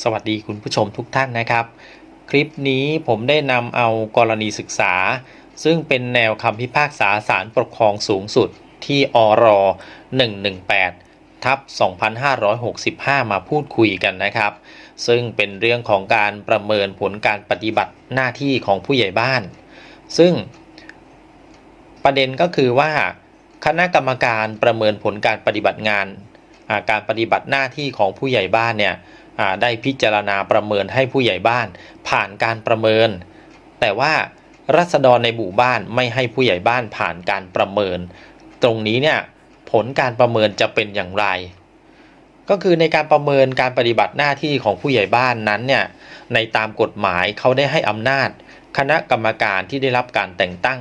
สวัสดีคุณผู้ชมทุกท่านนะครับ คลิปนี้ผมได้นำเอากรณีศึกษา ซึ่งเป็นแนวคำพิพากษาศาลปกครองสูงสุดที่อร118ทับ2565 มาพูดคุยกันนะครับ ซึ่งเป็นเรื่องของการประเมินผลการปฏิบัติหน้าที่ของผู้ใหญ่บ้าน ซึ่งประเด็นก็คือว่า คณะกรรมการประเมินผลการปฏิบัติงาน การปฏิบัติหน้าที่ของผู้ใหญ่บ้านเนี่ย ได้พิจารณาประเมินให้ผู้ใหญ่บ้าน ผ่านการประเมิน แต่ว่ารัษฎรในหมู่บ้านไม่ให้ผู้ใหญ่บ้านผ่านการประเมิน ตรงนี้เนี่ยผลการประเมินจะเป็นอย่างไร ก็คือในการประเมินการปฏิบัติหน้าที่ของผู้ใหญ่บ้านนั้นเนี่ยในตามกฎหมายเขาได้ให้อำนาจ คณะกรรมการที่ได้รับการแต่งตั้ง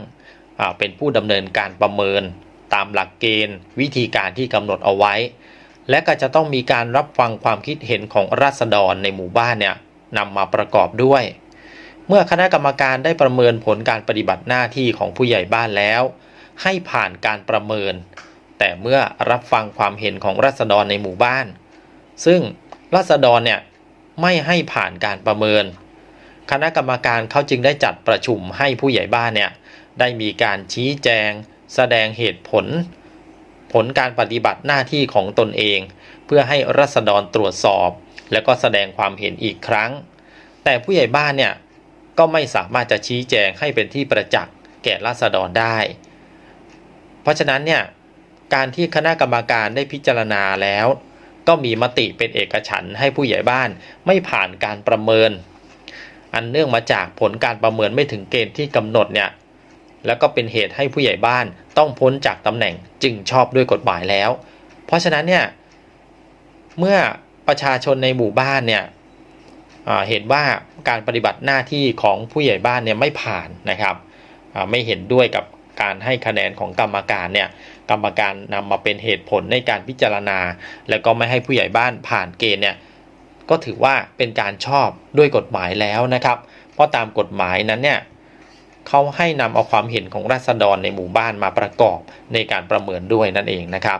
เป็นผู้ดำเนินการประเมิน ตามหลักเกณฑ์ วิธีการที่กำหนดเอาไว้ และก็จะต้องมีการรับฟังความคิดเห็นของราษฎรในหมู่บ้านเนี่ยนำมาประกอบด้วย เมื่อคณะกรรมการได้ประเมินผลการปฏิบัติหน้าที่ของผู้ใหญ่บ้านแล้ว ให้ผ่านการประเมิน แต่เมื่อรับฟังความเห็นของราษฎรในหมู่บ้าน ซึ่งราษฎรเนี่ยไม่ให้ผ่านการประเมิน คณะกรรมการเขาจึงได้จัดประชุมให้ผู้ใหญ่บ้านเนี่ยได้มีการชี้แจง แสดงเหตุผล ผลการปฏิบัติหน้าที่ของตนเอง เพื่อให้รัษฎรตรวจสอบ แล้วก็แสดงความเห็นอีกครั้ง แต่ผู้ใหญ่บ้านเนี่ยก็ไม่สามารถจะชี้แจงให้เป็นที่ประจักษ์แก่รัษฎรได้ เพราะฉะนั้นเนี่ยการที่คณะกรรมการได้พิจารณาแล้ว ก็มีมติเป็นเอกฉันท์ให้ผู้ใหญ่บ้านไม่ผ่านการประเมิน อันเนื่องมาจากผลการประเมินไม่ถึงเกณฑ์ที่กำหนดเนี่ย แล้วก็เป็นเหตุให้ผู้ใหญ่บ้านต้องพ้นจากตำแหน่งจึงชอบด้วยกฎหมายแล้ว เพราะฉะนั้นเนี่ยเมื่อประชาชนในหมู่บ้านเนี่ยเห็นว่าการปฏิบัติหน้าที่ของผู้ใหญ่บ้านเนี่ยไม่ผ่านนะครับไม่เห็นด้วยกับการให้คะแนนของกรรมการเนี่ยกรรมการนำมาเป็นเหตุผลในการพิจารณา แล้วก็ไม่ให้ผู้ใหญ่บ้านผ่านเกณฑ์เนี่ยก็ถือว่าเป็นการชอบด้วยกฎหมายแล้วนะครับ เพราะตามกฎหมายนั้นเนี่ย เขาให้นำเอาความเห็นของราษฎรในหมู่บ้านมาประกอบในการประเมินด้วยนั่นเองนะครับ